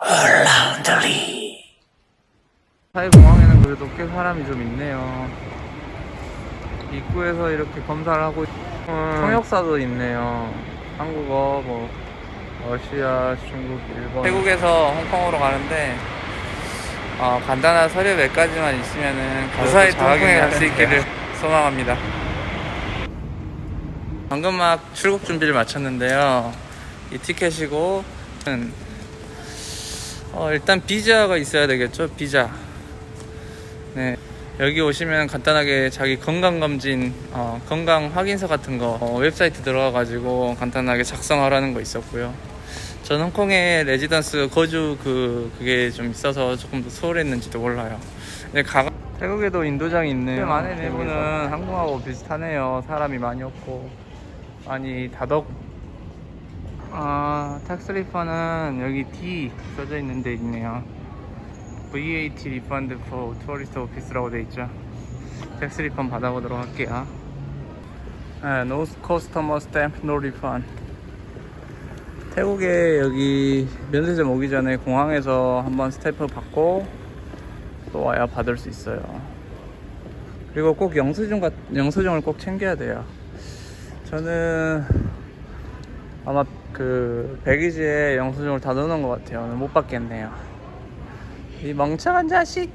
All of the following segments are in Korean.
라운드리 사이공항에는 그래도 꽤 사람이 좀 있네요. 입구에서 이렇게 검사를 하고 통역사도 있네요. 한국어 뭐 러시아 중국 일본. 태국에서 홍콩으로 가는데 어, 간단한 서류 몇 가지만 있으면은 무사히 통콩에 갈 수 있기를 소망합니다. 방금 막 출국 준비를 마쳤는데요. 이 티켓이고 음, 어, 일단 비자가 있어야 되겠죠 비자. 네 여기 오시면 간단하게 자기 건강검진 어, 건강 확인서 같은 거 어, 웹사이트 들어가 가지고 간단하게 작성하라는 거 있었고요. 전 홍콩에 레지던스 거주 그 그게 좀 있어서 조금 더 소홀했는지도 몰라요. 네, 가... 태국에도 인도장이 있네요. 안에 내부는 한국하고 비슷하네요. 사람이 많이 없고 많이 다덕 아, 텍스 리펀은 여기 D 써져 있는 데 있네요. VAT 리펀드 for tourist office라고 돼 있죠. 텍스 리펀 받아보도록 할게요. 네, no customer stamp, no refund. 태국에 여기 면세점 오기 전에 공항에서 한번 스탬프 받고 또 와야 받을 수 있어요. 그리고 꼭 영수증 같, 영수증을 꼭 챙겨야 돼요. 저는 아마 그 백이지에 영수증을 다 넣어놓은 것 같아요. 오늘 못 받겠네요. 이 멍청한 자식.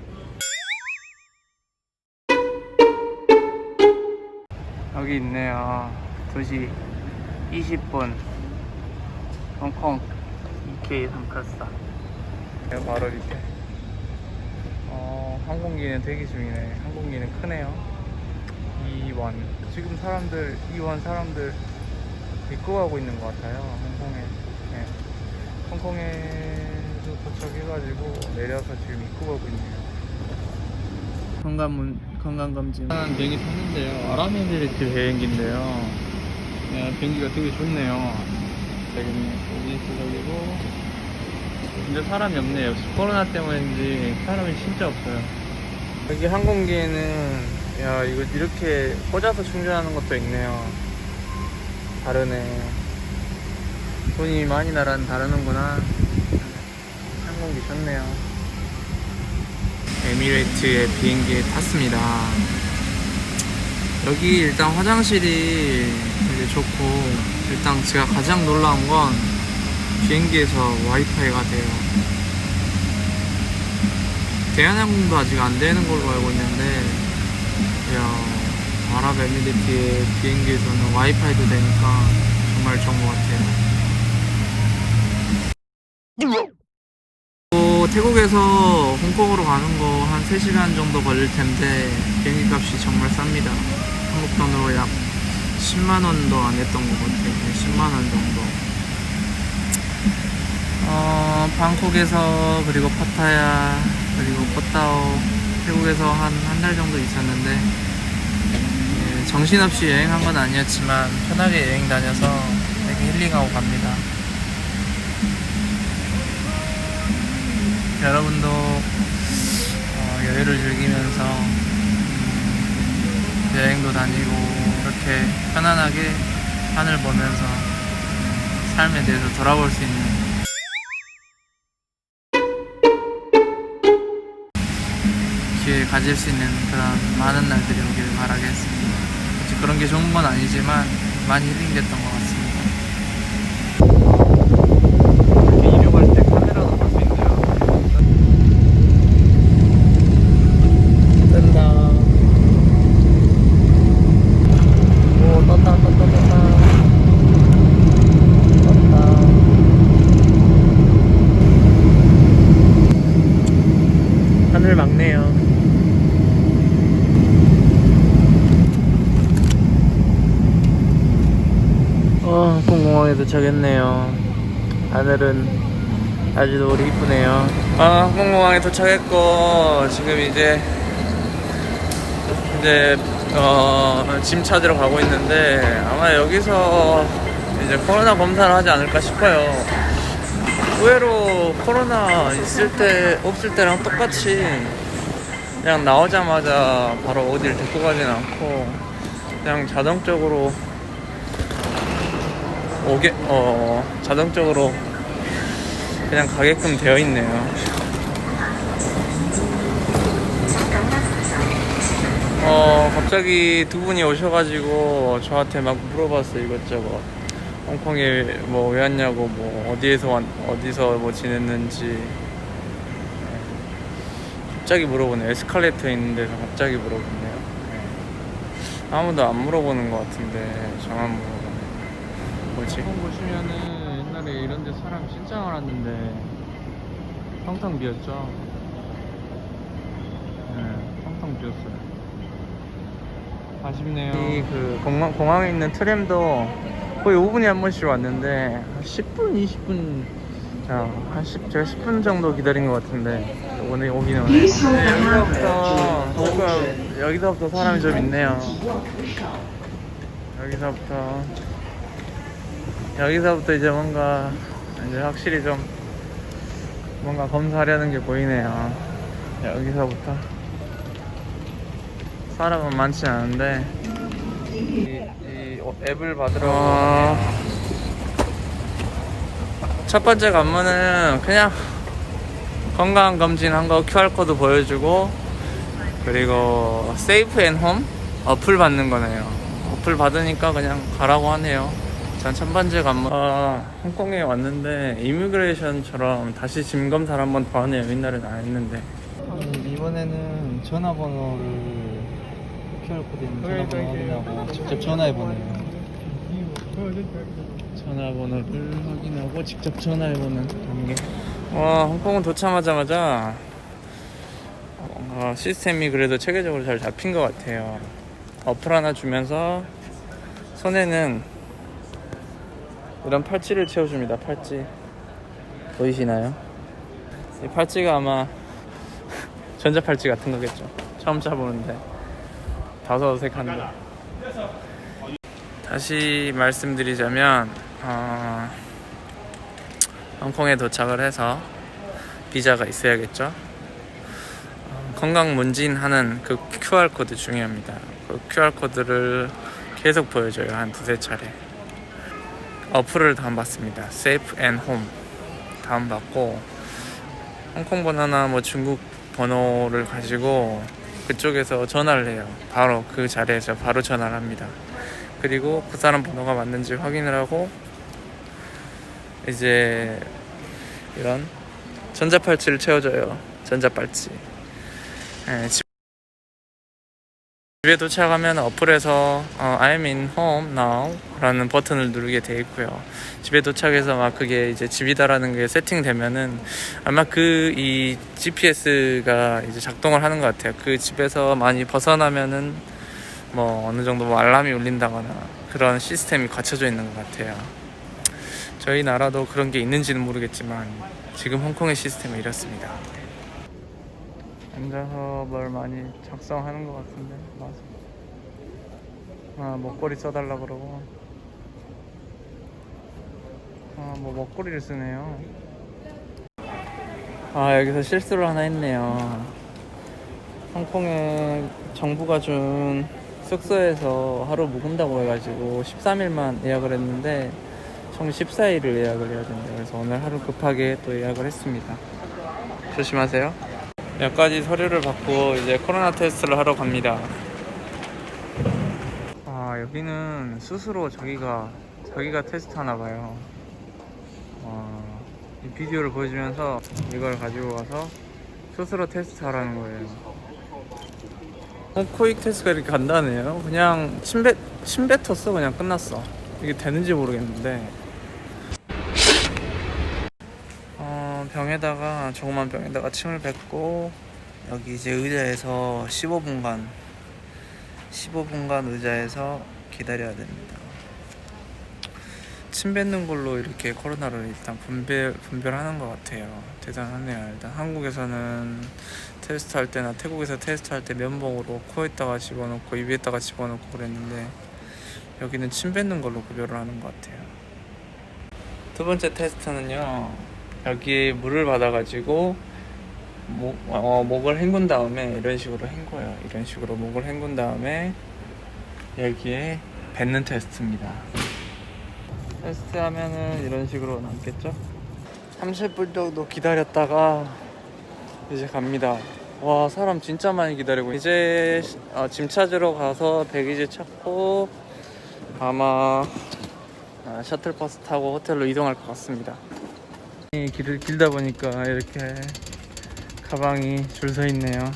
여기 있네요. 2시 20분. 홍콩 EK 상가사. 바로 밑에. 어, 항공기는 대기 중이네. 항공기는 크네요. 이원. 지금 사람들, 이원 사람들 입고가고 있는 것 같아요. 홍콩에. 네. 홍콩에도 도착해가지고 내려서 지금 입고가고 있네요. 건강문 건강검진. 비행기 탔는데요. 아랍에미리트 비행기인데요. 네, 비행기가 되게 좋네요. 되게 비즈니스적이고. 근데 사람이 없네요. 코로나 때문인지 사람이 진짜 없어요. 여기 항공기에는 야 이거 이렇게 꽂아서 충전하는 것도 있네요. 다르네. 돈이 많이 나란 다르는구나. 항공기 좋네요. 에미레이트의 비행기에 탔습니다. 여기 일단 화장실이 되게 좋고, 일단 제가 가장 놀라운 건 비행기에서 와이파이가 돼요. 대한항공도 아직 안 되는 걸로 알고 있는데, 야 아랍에미리트의 비행기에서는 와이파이도 되니까 정말 좋은 것 같아요. 또 태국에서 홍콩으로 가는 거 한 3시간 정도 걸릴 텐데 비행기 값이 정말 쌉니다. 한국 돈으로 약 10만 원도 안 했던 것 같아요. 10만 원 정도. 어, 방콕에서 그리고 파타야 그리고 코타오 태국에서 한 한 달 정도 있었는데 예, 정신없이 여행한 건 아니었지만 편하게 여행 다녀서 되게 힐링하고 갑니다. 여러분도 어, 여유를 즐기면서 음, 여행도 다니고 이렇게 편안하게 하늘 보면서 삶에 대해서 돌아볼 수 있는 기회 가질 수 있는 그런 많은 날들이 오기를 바라겠습니다. 그런 게 좋은 건 아니지만 많이 힐링됐던 것 같습니다. 이렇게 이륙할 때 카메라도 볼 수 있네요. 뜬다. 오, 떴다, 떴다, 떴다. 떴다. 하늘 막네요. 어, 홍콩 공항에 도착했네요. 하늘은 아주 노을이 이쁘네요. 아, 홍콩공항에 도착했고, 지금 이제, 이제, 어, 짐 찾으러 가고 있는데, 아마 여기서 이제 코로나 검사를 하지 않을까 싶어요. 의외로 코로나 있을 때, 없을 때랑 똑같이, 그냥 나오자마자 바로 어디를 데리고 가진 않고, 그냥 자동적으로 오게 어 자동적으로 그냥 가게끔 되어 있네요. 어, 갑자기 두 분이 오셔가지고 저한테 막 물어봤어요, 이것저것. 홍콩에 뭐 왜 왔냐고, 뭐 어디에서 왔, 어디서 뭐 지냈는지. 네. 갑자기 물어보네요. 에스컬레이터에 있는 데서 갑자기 물어보네요. 네. 아무도 안 물어보는 것 같은데, 저만 물어보네. 뭐지? 홍 보시면은 옛날에 이런 데 사람 진짜 많았는데, 텅텅 비었죠? 네, 텅텅 비었어요. 아쉽네요. 이 그 공항, 공항에 있는 트램도 거의 5분에 한 번씩 왔는데 10분, 20분 자, 한 10, 제가 10분 정도 기다린 것 같은데 오늘 오기는 오네. 네, 여기서부터 조금 여기서부터 사람이 좀 있네요. 여기서부터 여기서부터 이제 뭔가 이제 확실히 좀 뭔가 검사하려는 게 보이네요. 여기서부터. 사람은 많지 않은데 이, 이 어, 앱을 받으러 첫 번째 관문은 그냥 건강 검진한 거 QR 코드 보여주고 그리고 세이프 앤홈 어플 받는 거네요. 어플 받으니까 그냥 가라고 하네요. 전첫 번째 관문 아, 홍콩에 왔는데 이미그레이션처럼 다시 짐 검사를 한 번 더 하네요. 옛날에는 안 했는데. 이번에는 전화번호를 QR코드 있는 전화번호 확인하고 직접 전화해보네요. 전화번호를 확인하고 직접 전화해보는 단계. 와 홍콩은 도착하자마자 뭔가 시스템이 그래도 체계적으로 잘 잡힌 것 같아요. 어플 하나 주면서 손에는 이런 팔찌를 채워줍니다 팔찌. 보이시나요? 이 팔찌가 아마 전자 팔찌 같은 거겠죠. 처음 짜보는데. 다소 어색한데. 다시 말씀드리자면 어, 홍콩에 도착을 해서 비자가 있어야겠죠? 어, 건강 문진하는 그 QR코드 중요합니다. 그 QR코드를 계속 보여줘요 한 두세 차례 어플을 다운받습니다 Safe and Home 다운받고 홍콩 번호나 뭐 중국 번호를 가지고 그쪽에서 전화를 해요. 바로 그 자리에서 바로 전화를 합니다. 그리고 그 사람 번호가 맞는지 확인을 하고 이제 이런 전자팔찌를 채워줘요. 전자팔찌. 예, 집에 도착하면 어플에서 어, I'm in home now 라는 버튼을 누르게 돼 있고요. 집에 도착해서 막 그게 이제 집이다라는 게 세팅되면은 아마 그 이 GPS가 이제 작동을 하는 것 같아요. 그 집에서 많이 벗어나면은 뭐 어느 정도 뭐 알람이 울린다거나 그런 시스템이 갖춰져 있는 것 같아요. 저희 나라도 그런 게 있는지는 모르겠지만 지금 홍콩의 시스템은 이렇습니다. 뭘 많이 작성하는 것 같은데 맞아. 아 먹거리 써달라 그러고. 아 뭐 먹거리를 쓰네요. 아 여기서 실수를 하나 했네요. 홍콩에 정부가 준 숙소에서 하루 묵은다고 해가지고 13일만 예약을 했는데 총 14일을 예약을 해야 된대요. 그래서 오늘 하루 급하게 또 예약을 했습니다. 조심하세요. 몇 가지 서류를 받고 이제 코로나 테스트를 하러 갑니다. 아 여기는 스스로 자기가 자기가 테스트 하나 봐요. 어, 이 비디오를 보여주면서 이걸 가지고 와서 스스로 테스트 하라는 거예요. 어, 코익 테스트가 이렇게 간단해요. 그냥 침, 뱉, 침 뱉었어. 그냥 끝났어. 이게 되는지 모르겠는데. 어, 병에다가, 조그만 병에다가 침을 뱉고, 여기 이제 의자에서 15분간, 15분간 의자에서 기다려야 됩니다. 침 뱉는 걸로 이렇게 코로나를 일단 분별, 분별하는 것 같아요. 대단하네요. 일단 한국에서는 테스트 할 때나 태국에서 테스트 할 때 면봉으로 코에다가 집어넣고 입에다가 집어넣고 그랬는데 여기는 침 뱉는 걸로 구별을 하는 것 같아요. 두 번째 테스트는요. 여기에 물을 받아가지고 목, 어, 목을 헹군 다음에 이런 식으로 헹궈요. 이런 식으로 목을 헹군 다음에 여기에 뱉는 테스트입니다. 테스트 하면은 이런 식으로 남겠죠? 30분 정도 기다렸다가 이제 갑니다. 와 사람 진짜 많이 기다리고 이제 어, 짐 찾으러 가서 배기지 찾고 아마 아, 셔틀버스 타고 호텔로 이동할 것 같습니다. 이 길을 길다 보니까 이렇게 가방이 줄 서 있네요.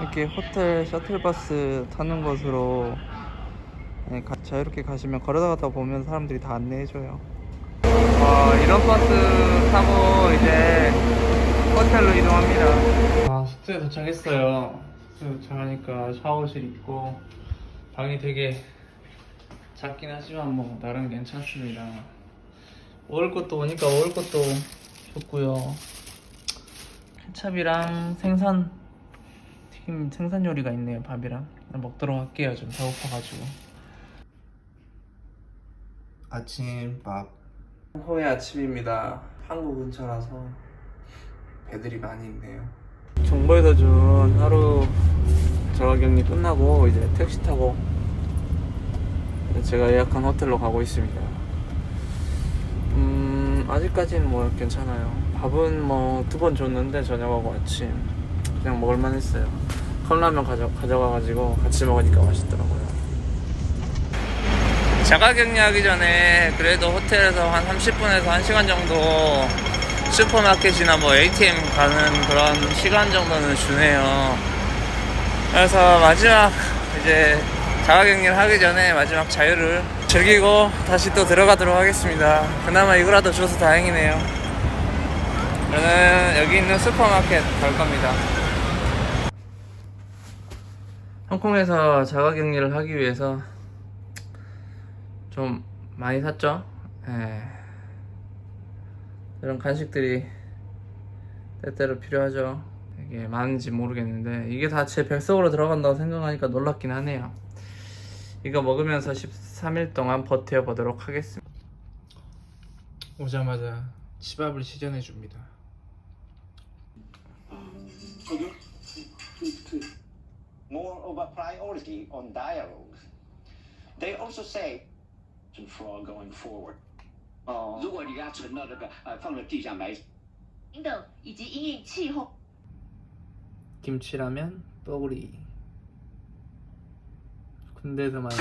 이렇게 호텔 셔틀버스 타는 곳으로 네, 가- 자유롭게 가시면 걸어다가다 보면 사람들이 다 안내해줘요. 와 이런 버스 타고 이제 호텔로 이동합니다. 아 숙소에 도착했어요. 숙소에 도착하니까 샤워실 있고 방이 되게 작긴 하지만 뭐 나름 괜찮습니다. 먹을 것도 오니까 먹을 것도 좋고요. 케찹이랑 생선 튀김 생선 요리가 있네요. 밥이랑 먹도록 할게요. 좀 배고파가지고. 아침밥. 호의 아침입니다. 한국 근처라서 배들이 많이 있네요. 정보에서 준 하루 자가격리 끝나고 이제 택시 타고 제가 예약한 호텔로 가고 있습니다. 음, 아직까지는 뭐 괜찮아요. 밥은 뭐 두 번 줬는데 저녁하고 아침 그냥 먹을만 했어요. 컵라면 가져, 가져가가지고 같이 먹으니까 맛있더라고요. 자가 격리하기 전에 그래도 호텔에서 한 30분에서 1시간 정도 슈퍼마켓이나 뭐 ATM 가는 그런 시간 정도는 주네요. 그래서 마지막 이제 자가 격리를 하기 전에 마지막 자유를 즐기고 다시 또 들어가도록 하겠습니다. 그나마 이거라도 줘서 다행이네요. 저는 여기 있는 슈퍼마켓 갈 겁니다. 홍콩에서 자가격리를 하기 위해서 좀 많이 샀죠? 예. 이런 간식들이 때때로 필요하죠. 이게 많은지 모르겠는데 이게 다 제 뱃속으로 들어간다고 생각하니까 놀랍긴 하네요. 이거 먹으면서 13일 동안 버텨보도록 하겠습니다. 오자마자 치밥을 시전해 줍니다. more of a priority on dialogue. They also say for going forward. 哦，如果你给它存到那个呃放在地下埋等以及因应气候 김치라면 뽀글이 군대에서 많이